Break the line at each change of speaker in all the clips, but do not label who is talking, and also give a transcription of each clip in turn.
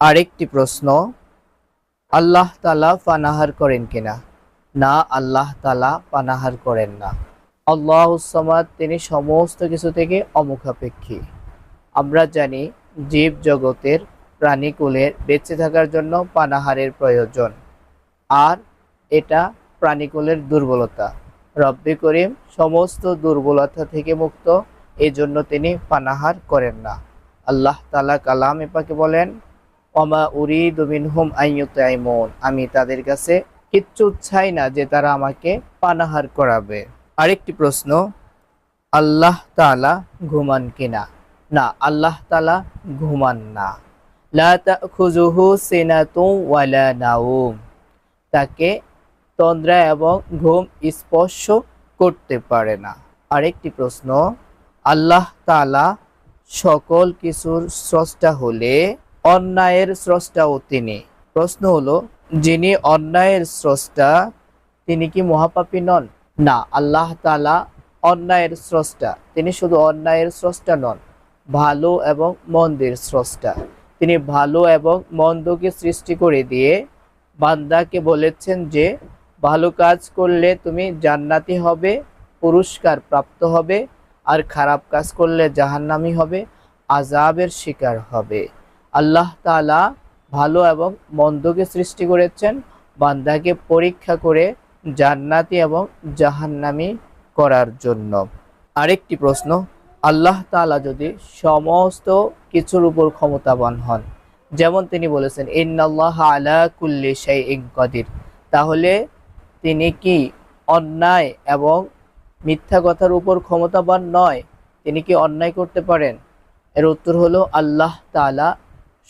আরেকটি প্রশ্ন, আল্লাহ তালা পানাহার করেন কিনা? না, আল্লাহ তালা পানাহার করেন না। আল্লাহ সামাদ, তিনি সমস্ত কিছু থেকে অমুখাপেক্ষী। আমরা জানি জীব জগতের প্রাণীকুলের বেঁচে থাকার জন্য পানাহারের প্রয়োজন। আর এটা প্রাণীকুলের দুর্বলতা। রব্বি করিম সমস্ত দুর্বলতা থেকে মুক্ত এই জন্য তিনি পানাহার করেন না। আল্লাহ তালা কালাম এপাকে বলেন অমা উরি দুমিনহুম আইয়ুতাইমুন আমি তাদের কাছে কিচ্ছু চাই না যে তারা আমাকে পানাহার করাবে। আরেকটি প্রশ্ন, আল্লাহ তাআলা ঘুমান কিনা? না, আল্লাহ তালা ঘুমান না। নাউম তাকে তন্দ্রা এবং ঘুম স্পর্শ করতে পারে না। আরেকটি প্রশ্ন, আল্লাহ তাআলা সকল কিছুর স্রষ্টা হলে অন্যায়ের স্রষ্টাও তিনি। প্রশ্ন হলো, যিনি অন্যায়ের স্রষ্টা, তিনি কি মহাপাপী নন? না, আল্লাহ তালা অন্যায়ের স্রষ্টা। তিনি শুধু অন্যায়ের স্রষ্টা নন, ভালো এবং মন্দের স্রষ্টা। তিনি ভালো এবং মন্দকে সৃষ্টি করে দিয়ে বান্দাকে বলেছেন যে, ভালো কাজ করলে তুমি জান্নাতি হবে, পুরস্কার প্রাপ্ত হবে, আর খারাপ কাজ করলে জাহান্নামি হবে আজাবের শিকার হবে। আল্লাহ তাআলা ভালো এবং মন্দকে সৃষ্টি করেছেন, বান্দাকে পরীক্ষা করে জান্নাতি এবং জাহান্নামি করার জন্য। আরেকটি প্রশ্ন, আল্লাহ তাআলা যদি সমস্ত কিছুর উপর ক্ষমতাবান হন, যেমন তিনি বলেছেন, ইন্নাল্লাহ আলা কুল্লি শাইইন কাদির তাহলে তিনি কি অন্যায় এবং মিথ্যা কথার উপর ক্ষমতাবান নয়? তিনি কি অন্যায় করতে পারেন? এর উত্তর হলো, আল্লাহ তাআলা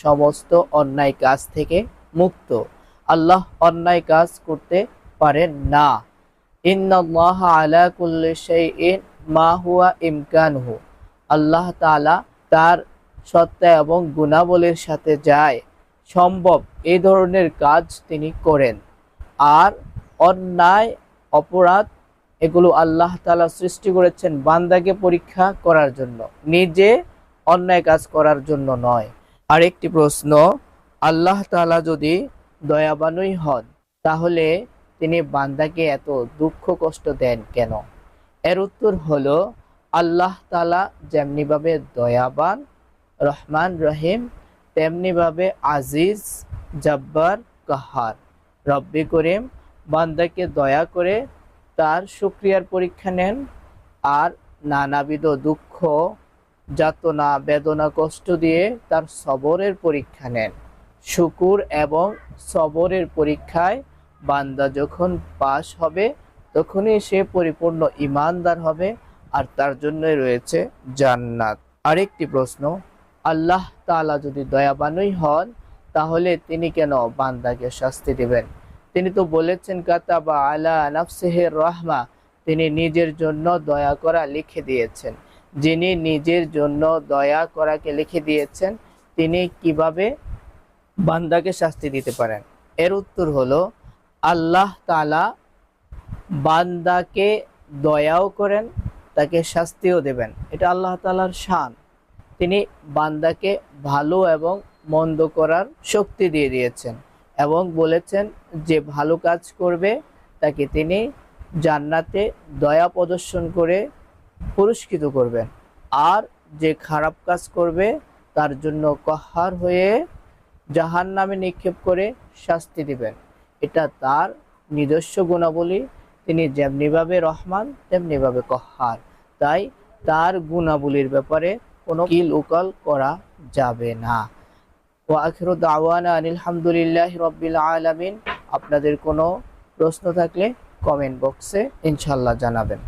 সমস্ত অন্যায় কাজ থেকে মুক্ত। আল্লাহ অন্যায় কাজ করতে পারেন না। মা হুয়া আল্লাহ তাআলা তার সত্তা এবং গুণাবলীর সাথে যায়। সম্ভব এই ধরনের কাজ তিনি করেন। আর অন্যায়, অপরাধ, এগুলো আল্লাহ তাআলা সৃষ্টি করেছেন বান্দাকে পরীক্ষা করার জন্য। নিজে অন্যায় কাজ করার জন্য নয়। আরেকটি প্রশ্ন, আল্লাহ তালা যদি দয়াবানই হন, তাহলে তিনি বান্দাকে এত দুঃখ কষ্ট দেন কেন? এর উত্তর হলো, আল্লাহ তালা যেমনিভাবে দয়াবান, রহমান রহিম, তেমনিভাবে আজিজ, জব্বার, কাহার। রব্বি করিম বান্দাকে দয়া করে তার শুক্রিয়ার পরীক্ষা নেন, আর নানাবিধ দুঃখ যাতনা, বেদনা, কষ্ট দিয়ে তার সবরের পরীক্ষা নেন। শুকুর এবং সবরের পরীক্ষায় বান্দা যখন পাশ হবে, তখনই সে পরিপূর্ণ ইমানদার হবে আর তার জন্যই রয়েছে জান্নাত। আরেকটি প্রশ্ন, আল্লাহ তাআলা যদি দয়াবানই হন, তাহলে তিনি কেন বান্দাকে শাস্তি দেবেন? তিনি তো বলেছেন, কাতাবা আলা নাফসিহির রহমা, তিনি নিজের জন্য দয়া করা লিখে দিয়েছেন। যিনি নিজের জন্য দয়া করাকে লিখে দিয়েছেন, তিনি কীভাবে বান্দাকে শাস্তি দিতে পারেন? এর উত্তর হলো, আল্লাহ তালা বান্দাকে দয়াও করেন, তাকে শাস্তিও দেবেন। এটা আল্লাহ তালার শান। তিনি বান্দাকে ভালো এবং মন্দ করার শক্তি দিয়ে দিয়েছেন এবং বলেছেন, যে ভালো কাজ করবে, তাকে তিনি জান্নাতে দয়া প্রদর্শন করে পুরস্কৃত করবেন আর যে খারাপ কাজ করবে, তার জন্য কহার হয়ে জাহান নামে নিক্ষেপ করে শাস্তি দিবেন। এটা তার নিজস্ব গুণাবলী, তিনি যেমনিভাবে রহমান, তেমনিভাবে কহার। তাই তার গুণাবলীর ব্যাপারে কোনো কিল উকাল করা যাবে না। ও আখির দাওয়ানা আলহামদুলিল্লাহ রব্বিল আলামিন। আপনাদের কোনো প্রশ্ন থাকলে কমেন্ট বক্সে ইনশাল্লাহ জানাবেন।